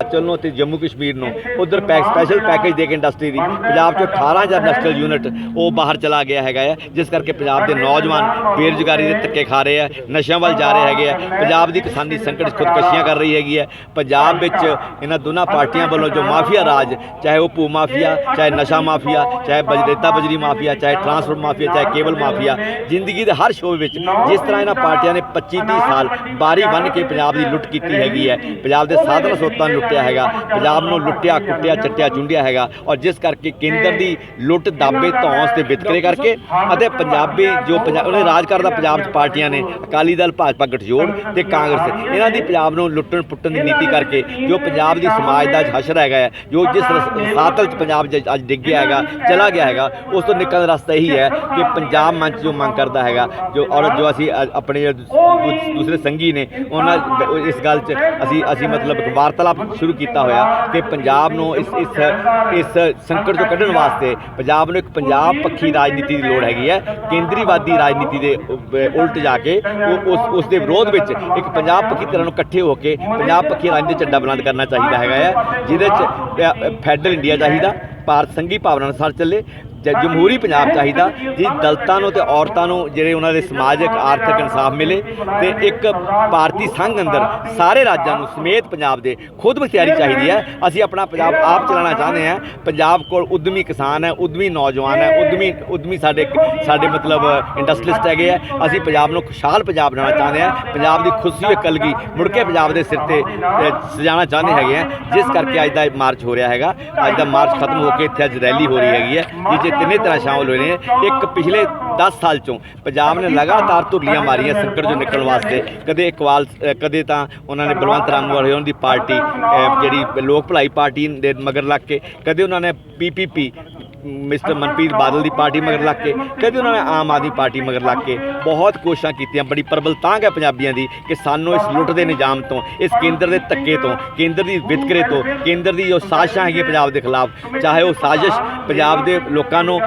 ਹਿਮਾਚਲ ਨੂੰ ਤੇ ਜੰਮੂ ਕਸ਼ਮੀਰ ਨੂੰ। ਉਧਰ ਪੈਕ ਸਪੈਸ਼ਲ ਪੈਕੇਜ ਦੇ ਕੇ ਇੰਡਸਟਰੀ ਦੀ। ਪੰਜਾਬ ਚੋਂ 18000 ਇੰਡਸਟਰੀਅਲ ਯੂਨਿਟ ਉਹ ਬਾਹਰ ਚਲਾ ਗਿਆ ਹੈਗਾ ਹੈ ਜਿਸ ਕਰਕੇ ਪੰਜਾਬ ਦੇ ਨੌਜਵਾਨ ਬੇਰੁਜ਼ਗਾਰੀ ਦੇ ਧੱਕੇ ਖਾ ਰਹੇ ਆ, ਨਸ਼ਿਆਂ ਵੱਲ ਜਾ ਰਹੇ ਹੈਗੇ ਆ। ਪੰਜਾਬ ਦੀ ਕਿਸਾਨੀ ਸੰਕਟ 'ਚ ਖੁਦਕਸ਼ੀਆਂ ਕਰ ਰਹੀ ਹੈਗੀ ਹੈ ਪੰਜਾਬ ਵਿੱਚ ਇਹਨਾਂ ਦੋਨਾਂ ਪਾਰਟੀਆਂ ਵੱਲੋਂ ਜੋ ਮਾਫੀਆ ਰਾਜ, ਚਾਹੇ ਉਹ ਭੂ ਮਾਫੀਆ, ਚਾਹੇ ਨਸ਼ਾ ਮਾਫੀਆ, ਚਾਹੇ ਬਜਰੇਤਾ ਬਜਰੀ ਮਾਫੀਆ, ਚਾਹੇ ਟਰਾਂਸਪੋਰਟ ਮਾਫੀਆ, ਚਾਹੇ ਕੇਬਲ ਮਾਫੀਆ, ਜ਼ਿੰਦਗੀ ਦੇ ਹਰ ਸ਼ੋਅ ਵਿੱਚ ਜਿਸ ਤਰ੍ਹਾਂ ਇਹਨਾਂ ਪਾਰਟੀਆਂ ਨੇ 25 30 ਸਾਲ ਬਾਰੀ ਬੰਨ ਕੇ ਪੰਜਾਬ ਦੀ ਲੁੱਟ ਕੀਤੀ ਹੈਗੀ ਹੈ। ਪੰਜਾਬ ਦੇ ਸਾਧਨ ਸੋਤਾਂ ਨੂੰ ਲੁੱਟਿਆ ਹੈਗਾ ਪੰਜਾਬ ਨੂੰ ਲੁੱਟਿਆ ਕੁੱਟਿਆ ਚੱਟਿਆ ਚੁੰਡਿਆ ਹੈਗਾ ਔਰ ਜਿਸ ਕਰਕੇ ਕੇਂਦਰ ਦੀ ਲੁੱਟ ਦਾਬੇ ਧੌਂਸ ਤੇ ਵਿਤਕਰੇ ਕਰਕੇ ਅਤੇ ਪੰਜਾਬੀ ਜੋ ਪੰਜਾਬ ਉਹਨੇ ਰਾਜ ਕਰਦਾ ਪੰਜਾਬ 'ਚ ਪਾਰਟੀਆਂ ਨੇ ਅਕਾਲੀ ਦਲ ਭਾਜਪਾ ਗਠਜੋੜ ਤੇ ਕਾਂਗਰਸ ਇਹਨਾਂ ਦੀ ਪੰਜਾਬ ਨੂੰ ਲੁੱਟਣ ਪੁੱਟਣ ਦੀ ਨੀਤੀ ਕਰਕੇ ਜੋ ਪੰਜਾਬ ਦੀ ਸਮਾਜ ਦਾ ਹਸ਼ਰ ਹੈਗਾ ਹੈ, ਜੋ ਜਿਸ ਰਸ- ਸਾਤਲ 'ਚ ਪੰਜਾਬ ਜ- ਅੱਜ ਡਿੱਗ ਗਿਆ ਹੈਗਾ ਚਲਾ ਗਿਆ ਹੈਗਾ ਉਸ ਤੋਂ ਨਿਕਲਣ ਦਾ ਰਸਤਾ ਇਹੀ ਹੈ ਕਿ ਪੰਜਾਬ ਮੰਚ ਜੋ ਮੰਗ ਕਰਦਾ ਹੈਗਾ ਜੋ ਔਰ ਜੋ ਅਸੀਂ ਆਪਣੇ ਦੂਸਰੇ ਸੰਗੀ ਨੇ ਉਹਨਾਂ ਇਸ ਗੱਲ 'ਚ ਅਸੀਂ ਅਸੀਂ ਮਤਲਬ ਵਾਰਤਾਲਾਪ ਸ਼ੁਰੂ ਕੀਤਾ ਹੋਇਆ ਕਿ ਪੰਜਾਬ ਨੂੰ ਇਸ ਇਸ ਇਸ ਸੰਕਟ ਤੋਂ ਕੱਢਣ ਵਾਸਤੇ ਪੰਜਾਬ ਨੂੰ ਇੱਕ ਪੰਜਾਬ ਪੱਖੀ ਰਾਜਨੀਤੀ ਦੀ ਲੋੜ ਹੈਗੀ ਹੈ। ਕੇਂਦਰੀਵਾਦੀ ਰਾਜਨੀਤੀ ਦੇ ਉਲਟ ਜਾ ਕੇ ਉਹ ਉਸ ਉਸ ਦੇ ਵਿਰੋਧ ਵਿੱਚ ਇੱਕ ਪੰਜਾਬ ਪੱਖੀ ਤਰ੍ਹਾਂ ਨੂੰ ਇਕੱਠੇ ਹੋ ਕੇ ਪੰਜਾਬ ਪੱਖੀ ਰਾਜਨੀਤੀ ਝੰਡਾ ਬੁਲੰਦ ਕਰਨਾ ਚਾਹੀਦਾ ਹੈਗਾ ਹੈ, ਜਿਹਦੇ 'ਚ ਫੈਡਰਲ ਇੰਡੀਆ ਚਾਹੀਦਾ, ਭਾਰਤ ਸੰਘੀ ਭਾਵਨਾ ਅਨੁਸਾਰ ਚੱਲੇ ਜ- ਜਮਹੂਰੀ ਪੰਜਾਬ ਚਾਹੀਦਾ ਜੀ ਦਲਤਾਂ ਨੂੰ ਤੇ ਔਰਤਾਂ ਨੂੰ ਜਿਹੜੇ ਉਹਨਾਂ ਦੇ ਸਮਾਜਿਕ ਆਰਥਿਕ ਇਨਸਾਫ ਮਿਲੇ ਤੇ ਇੱਕ ਭਾਰਤੀ ਸੰਘ ਅੰਦਰ ਸਾਰੇ ਰਾਜਾਂ ਨੂੰ ਸਮੇਤ ਪੰਜਾਬ ਦੇ ਖੁਦ ਮੁਖਤਿਆਰੀ ਚਾਹੀਦੀ ਹੈ। ਅਸੀਂ ਆਪਣਾ ਪੰਜਾਬ ਆਪ ਚਲਾਉਣਾ ਚਾਹੁੰਦੇ ਹਾਂ। ਪੰਜਾਬ ਕੋਲ ਉਦਮੀ ਕਿਸਾਨ ਹੈ ਉਦਮੀ ਨੌਜਵਾਨ ਹੈ ਉਦਮੀ ਉਦਮੀ ਸਾਡੇ ਸਾਡੇ ਮਤਲਬ ਇੰਡਸਟਰੀਲਿਸਟ ਹੈਗੇ ਆ। ਅਸੀਂ ਪੰਜਾਬ ਨੂੰ ਖੁਸ਼ਹਾਲ ਪੰਜਾਬ ਬਣਾਉਣਾ ਚਾਹੁੰਦੇ ਹਾਂ। ਪੰਜਾਬ ਦੀ ਖੁਸ਼ੀ ਹੋਈ ਕਲਗੀ ਮੁੜ ਕੇ ਪੰਜਾਬ ਦੇ ਸਿਰ ਤੇ ਅ, ਸਜਾਉਣਾ ਚਾਹੁੰਦੇ ਹੈਗੇ ਆ। ਜਿਸ ਕਰਕੇ ਅੱਜ ਦਾ ਇਹ ਮਾਰਚ ਹੋ ਰਿਹਾ ਹੈਗਾ। ਅੱਜ ਦਾ ਮਾਰਚ ਖਤਮ ਹੋ ਕੇ ਇੱਥੇ ਅੱਜ ਰੈਲੀ ਹੋ ਰਹੀ ਹੈਗੀ ਹੈ। ਜਿਸ 'ਚ ਤਿੰਨੇ ਤਰ੍ਹਾਂ ਸ਼ਾਮਲ ਹੋਏ ਨੇ? ਇੱਕ ਪਿਛਲੇ 10 ਸਾਲ ਚੋਂ ਪੰਜਾਬ ਨੇ ਲਗਾਤਾਰ ਧੁਰਲੀਆਂ ਮਾਰੀਆਂ ਸੰਕਟ ਚੋਂ ਨਿਕਲਣ ਵਾਸਤੇ। ਕਦੇ ਇਕਵਾਲ ਕਦੇ ਤਾਂ ਉਹਨਾਂ ਨੇ ਬਲਵੰਤ ਰਾਮ ਵਾਲੇ ਉਹਨਾਂ ਦੀ ਪਾਰਟੀ ਜਿਹੜੀ ਲੋਕ ਭਲਾਈ ਪਾਰਟੀ ਦੇ ਮਗਰ ਲੱਗ ਕੇ, ਕਦੇ ਉਹਨਾਂ ਨੇ ਪੀਪੀਪੀ ਮਿਸਟਰ ਮਨਪ੍ਰੀਤ ਬਾਦਲ ਦੀ ਪਾਰਟੀ ਮਗਰ ਲੱਗ ਕੇ ਕਦੇ ਉਹਨਾਂ ਨੇ ਆਮ ਆਦਮੀ ਪਾਰਟੀ ਮਗਰ ਲੱਗ ਕੇ ਬਹੁਤ ਕੋਸ਼ਿਸ਼ਾਂ ਕੀਤੀਆਂ, ਬੜੀ ਪ੍ਰਬਲ ਤਾਂਘ ਹੈ ਪੰਜਾਬੀਆਂ ਦੀ ਕਿ ਸਾਨੂੰ ਇਸ ਲੁੱਟ ਦੇ ਨਿਜ਼ਾਮ ਤੋਂ, ਇਸ ਕੇਂਦਰ ਦੇ ਧੱਕੇ ਤੋਂ, ਕੇਂਦਰ ਦੀ ਵਿਤਕਰੇ ਤੋਂ, ਕੇਂਦਰ ਦੀ ਜੋ ਸਾਜ਼ਿਸ਼ਾਂ ਹੈਗੀਆਂ ਪੰਜਾਬ ਦੇ ਖਿਲਾਫ, ਚਾਹੇ ਉਹ ਸਾਜ਼ਿਸ਼ ਪੰਜਾਬ ਦੇ ਲੋਕਾਂ ਨੂੰ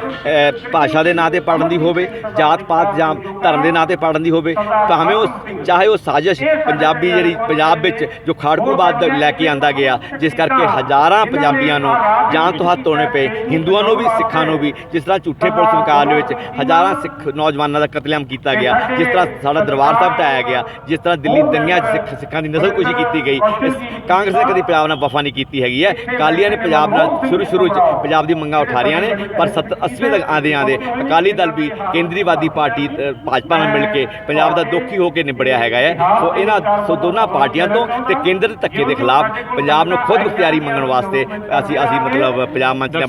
ਭਾਸ਼ਾ ਦੇ ਨਾਂ ਤੇ ਪੜਨ ਦੀ ਹੋਵੇ, ਜਾਤ ਪਾਤ ਜਾਂ ਧਰਮ ਦੇ ਨਾਂ ਤੇ ਪੜਨ ਦੀ ਹੋਵੇ, ਭਾਵੇਂ ਉਹ ਚਾਹੇ ਉਹ ਸਾਜ਼ਿਸ਼ ਪੰਜਾਬੀ ਜਿਹੜੀ ਪੰਜਾਬ ਵਿੱਚ ਜੋ ਖਾੜਕੂਬਾਦ ਲੈ ਕੇ ਆਂਦਾ ਗਿਆ, ਜਿਸ ਕਰਕੇ ਹਜ਼ਾਰਾਂ ਪੰਜਾਬੀਆਂ ਨੂੰ ਜਾਨ ਤੋਂ ਹੱਥ ਧੋਣੇ ਪਏ, ਹਿੰਦੂਆਂ ਨੂੰ ਵੀ ਸਿੱਖਾਂ ਨੂੰ ਵੀ ਜਿਸ ਤਰ੍ਹਾਂ ਝੂਠੇ ਪੁਲਿਸ ਮੁਕਾਬਲੇ ਵਿੱਚ ਹਜ਼ਾਰਾਂ ਸਿੱਖ ਨੌਜਵਾਨਾਂ ਦਾ ਕਤਲੇਆਮ ਕੀਤਾ ਗਿਆ ਜਿਸ ਤਰ੍ਹਾਂ ਸਾਡਾ ਦਰਬਾਰ ਸਾਹਿਬ ਢਾਇਆ ਗਿਆ ਜਿਸ ਤਰ੍ਹਾਂ ਦਿੱਲੀ ਦੰਗਿਆਂ 'ਚ ਸਿੱਖ ਸਿੱਖਾਂ ਦੀ ਨਸਲਕੁਸ਼ੀ ਕੀਤੀ ਗਈ ਇਸ ਕਾਂਗਰਸ ਨੇ ਕਦੀ ਪੰਜਾਬ ਨਾਲ ਵਫਾ ਨਹੀਂ ਕੀਤੀ ਹੈਗੀ ਹੈ। ਕਾਲੀਆਂ ਨੇ ਪੰਜਾਬ ਨਾਲ ਸ਼ੁਰੂ ਸ਼ੁਰੂ 'ਚ ਪੰਜਾਬ ਦੀ ਮੰਗਾਂ ਉਠਾ ਰਹੀਆਂ ਨੇ ਪਰ 70 80 ਤੱਕ ਆਂਦੇ ਆਂਦੇ ਅਕਾਲੀ ਦਲ ਵੀ ਕੇਂਦਰੀਵਾਦੀ ਪਾਰਟੀ ਭਾਜਪਾ ਨਾਲ ਮਿਲ ਕੇ ਪੰਜਾਬ ਦਾ ਦੁਖੀ ਹੋ ਕੇ ਨਿਬੜਿਆ ਹੈਗਾ ਹੈ। ਸੋ ਇਹਨਾਂ ਸੋ ਦੋਨਾਂ ਪਾਰਟੀਆਂ ਤੋਂ ਤੇ ਕੇਂਦਰ ਦੇ ਧੱਕੇ ਦੇ ਖਿਲਾਫ ਪੰਜਾਬ ਨੂੰ ਖੁਦ ਮੁਖਤਿਆਰੀ ਮੰਗਣ ਵਾਸਤੇ ਅਸੀਂ ਅਸੀਂ ਮਤਲਬ ਪੰਜਾਬ ਮੰਚ ਨੇ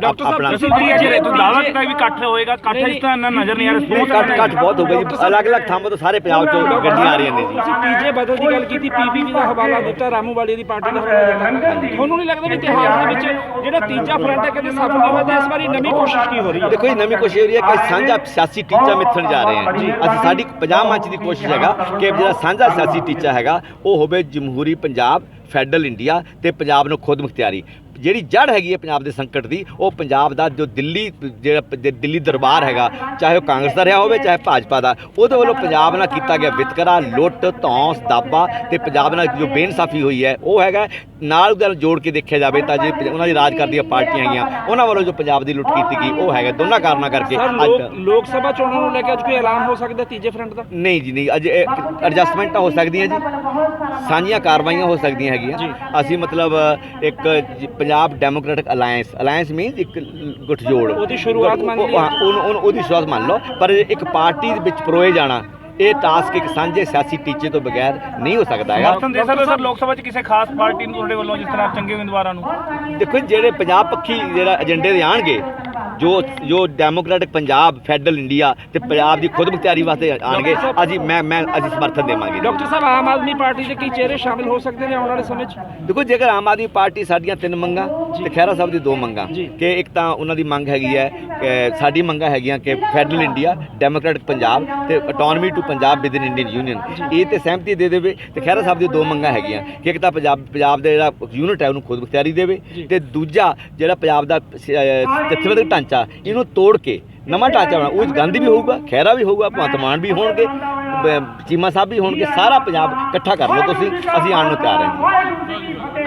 ਆਪ- ਆਪਣਾ ਤੁਸੀਂ ਤੀਜੇ ਤੂੰ ਦਾਅਵਾ ਕੀਤਾ ਵੀ ਇਕੱਠ ਹੋਏਗਾ ਇਕੱਠ ਇਸ ਤਰ੍ਹਾਂ ਨਾ ਨਜ਼ਰ ਨਹੀਂ ਆ ਰਿਹਾ ਨਹੀਂ, ਘੱਟ ਘੱਟ ਬਹੁਤ ਹੋ ਗਈ ਜੀ ਅਲੱਗ-ਅਲੱਗ ਥਾਵਾਂ ਤੋਂ ਸਾਰੇ ਪੰਜਾਬ ਚੋਂ ਗੱਡੀਆਂ ਆ ਰਹੀਆਂ ਨੇ ਜੀ। ਤੁਸੀਂ ਤੀਜੇ ਬਦਲ ਦੀ ਗੱਲ ਕੀਤੀ ਪੀਪੀਪੀ ਦਾ ਹਵਾਲਾ ਦਿੱਤਾ ਰਾਮੂ ਵਾਲੀ ਦੀ ਪਾਰਟੀ ਦਾ ਤੁਹਾਨੂੰ ਨਹੀਂ ਲੱਗਦਾ ਵੀ ਇਤਿਹਾਸ ਦੇ ਵਿੱਚ ਜਿਹੜਾ ਤੀਜਾ ਫਰੰਟ ਹੈ ਕਦੇ ਸਫਲ ਨਹੀਂ ਹੋਇਆ ਤੇ ਇਸ ਵਾਰੀ ਨਵੀਂ ਕੋਸ਼ਿਸ਼ ਕੀ ਹੋ ਰਹੀ ਹੈ? ਦੇਖੋ ਇਹ ਨਵੀਂ ਕੋਸ਼ਿਸ਼ ਹੋ ਰਹੀ ਹੈ ਕਿ ਸਾਂਝਾ ਸਿਆਸੀ ਟੀਚਾ ਮਿੱਥਣ ਜਾ ਰਹੇ ਹਾਂ ਅਸੀਂ ਸਾਡੀ ਪੰਜਾਬ ਮੰਚ ਦੀ ਕੋਸ਼ਿਸ਼ ਹੈਗਾ ਕਿ ਜਿਹੜਾ ਸਾਂਝਾ ਸਿਆਸੀ ਟੀਚਾ ਹੈਗਾ ਉਹ ਹੋਵੇ ਜਮਹੂਰੀ ਪੰਜਾਬ ਫੈਡਰਲ ਇੰਡੀਆ ਤੇ ਪੰਜਾਬ ਨੂੰ ਖੁਦ ਮੁਖਤਿਆਰੀ। ਜਿਹੜੀ ਜੜ ਹੈਗੀ ਹੈ ਪੰਜਾਬ ਦੇ ਸੰਕਟ ਦੀ ਉਹ ਪੰਜਾਬ ਦਾ ਜੋ ਦਿੱਲੀ ਜਿਹੜਾ ਦਿੱਲੀ ਦਰਬਾਰ ਹੈਗਾ ਚਾਹੇ ਉਹ ਕਾਂਗਰਸ ਦਾ ਰਿਹਾ ਹੋਵੇ ਚਾਹੇ ਭਾਜਪਾ ਦਾ ਉਹਦੇ ਵੱਲੋਂ ਪੰਜਾਬ ਨਾਲ ਕੀਤਾ ਗਿਆ ਵਿਤਕਰਾ ਲੁੱਟ ਧੌਂਸ ਦਾਬਾ ਤੇ ਪੰਜਾਬ ਨਾਲ ਜੋ ਬੇਇਨਸਾਫੀ ਹੋਈ ਹੈ ਉਹ ਹੈਗਾ ਨਾਲ ਉਹਦੇ ਨਾਲ ਜੋੜ ਕੇ ਦੇਖਿਆ ਜਾਵੇ ਤਾਂ ਜੇ ਉਹਨਾਂ ਦੀ ਰਾਜ ਕਰਦੀਆਂ ਪਾਰਟੀਆਂ ਹੈਗੀਆਂ ਉਹਨਾਂ ਵੱਲੋਂ ਜੋ ਪੰਜਾਬ ਦੀ ਲੁੱਟ ਕੀਤੀ ਗਈ ਉਹ ਹੈਗਾ ਦੋਨਾਂ ਕਾਰਨਾਂ ਕਰਕੇ ਅੱਜ ਲੋਕ ਸਭਾ ਚੋਣਾਂ ਨੂੰ ਲੈ ਕੇ ਅੱਜ ਕੋਈ ਐਲਾਨ ਹੋ ਸਕਦਾ ਤੀਜੇ ਫਰੰਟ ਦਾ? ਨਹੀਂ ਜੀ ਨਹੀਂ ਅਜ ਐਡਜਸਟਮੈਂਟਾਂ ਹੋ ਸਕਦੀਆਂ ਜੀ ਸਾਂਝੀਆਂ ਕਾਰਵਾਈਆਂ ਹੋ ਸਕਦੀਆਂ ਹੈਗੀਆਂ। ਅਸੀਂ ਮਤਲਬ ਇੱਕ Punjab democratic alliance alliance means ਇੱਕ ਗੁੱਠਜੋੜ। ਉਹਦੀ ਸ਼ੁਰੂਆਤ ਮੰਨ ਉਹਨੂੰ- ਉਹਦੀ ਸ਼ੁਰੂਆਤ ਮੰਨ ਲਓ ਪਰ ਇੱਕ ਪਾਰਟੀ ਦੇ ਵਿੱਚ ਪਰੋਏ ਜਾਣਾ ਇਹ ਟਾਸਕ ਇੱਕ ਸਾਂਝੇ ਸਿਆਸੀ ਟੀਚੇ ਤੋਂ ਬਗੈਰ ਨਹੀਂ ਹੋ ਸਕਦਾ ਹੈਗਾ। ਸਮਰਥਨ ਦੇ ਸਕਦੇ ਹੋ ਸਰ ਲੋਕ ਸਭਾ 'ਚ ਕਿਸੇ ਖਾਸ ਪਾਰਟੀ ਨੂੰ ਤੁਹਾਡੇ ਵੱਲੋਂ ਜਿਸ ਤਰ੍ਹਾਂ ਚੰਗੇ ਉਮੀਦਵਾਰਾਂ ਨੂੰ? ਦੇਖੋ ਜਿਹੜੇ ਪੰਜਾਬ ਪੱਖੀ ਜਿਹੜਾ ਏਜੰਡੇ ਦੇ ਆਣਗੇ ਜੋ ਜੋ ਡੈਮੋਕ੍ਰੈਟਿਕ ਪੰਜਾਬ ਫੈਡਰਲ ਇੰਡੀਆ ਤੇ ਪੰਜਾਬ ਦੀ ਖੁਦ ਮੁਖਤਿਆਰੀ ਵਾਸਤੇ ਆਣਗੇ ਅਸੀਂ ਮੈਂ ਮੈਂ ਅਸੀਂ ਸਮਰਥਨ ਦੇਵਾਂਗੇ। ਡਾਕਟਰ ਸਾਹਿਬ ਆਮ ਆਦਮੀ ਪਾਰਟੀ ਦੇ ਕੀ ਚਿਹਰੇ ਸ਼ਾਮਿਲ ਹੋ ਸਕਦੇ ਨੇ ਆਉਣ ਵਾਲੇ ਸਮੇਂ 'ਚ? ਦੇਖੋ ਜੇਕਰ ਆਮ ਆਦਮੀ ਪਾਰਟੀ ਸਾਡੀਆਂ ਤਿੰਨ ਮੰਗਾਂ ਤੇ ਖਹਿਰਾ ਸਾਹਿਬ ਦੀ ਦੋ ਮੰਗਾਂ। ਕਿ ਇੱਕ ਤਾਂ ਉਹਨਾਂ ਦੀ ਮੰਗ ਹੈਗੀ ਹੈ ਸਾਡੀ ਮੰਗਾਂ ਹੈਗੀਆਂ ਕਿ ਫੈਡਰਲ ਇੰਡੀਆ ਡੈਮੋਕ੍ਰੈਟਿਕ ਪੰਜਾਬ ਤੇ autonomy to Punjab within Indian union ਇਹ ਤੇ ਸਹਿਮਤੀ ਦੇ ਦੇਵੇ ਤੇ ਖਹਿਰਾ ਸਾਹਿਬ ਦੀ ਦੋ ਮੰਗਾਂ ਹੈਗੀਆਂ ਕਿ ਇੱਕ ਤਾਂ ਪੰਜਾਬ ਪੰਜਾਬ ਦਾ ਜਿਹੜਾ ਯੂਨਿਟ ਹੈ ਉਹਨੂੰ ਖੁਦ ਮੁਖਤਿਆਰੀ ਦੇਵੇ ਤੇ ਦੂਜਾ ਜਿਹੜਾ ਪੰਜਾਬ ਦਾ ਜਥੇਬੰਦਕ ਢਾਂਚਾ ਇਹਨੂੰ ਤੋੜ ਕੇ ਨਵਾਂ ਢਾਂਚਾ ਬਣਾ, ਉਹ 'ਚ ਗਾਂਧੀ ਵੀ ਹੋਊਗਾ, ਖਹਿਰਾ ਵੀ ਹੋਊਗਾ, ਭਗਵੰਤ ਮਾਨ ਵੀ ਹੋਣਗੇ ਚੀਮਾ ਸਾਹਿਬ ਵੀ ਹੋਣਗੇ, ਸਾਰਾ ਪੰਜਾਬ ਇਕੱਠਾ ਕਰ ਲਓ ਤੁਸੀਂ, ਅਸੀਂ ਆਉਣ ਨੂੰ ਤਿਆਰ ਹਾਂ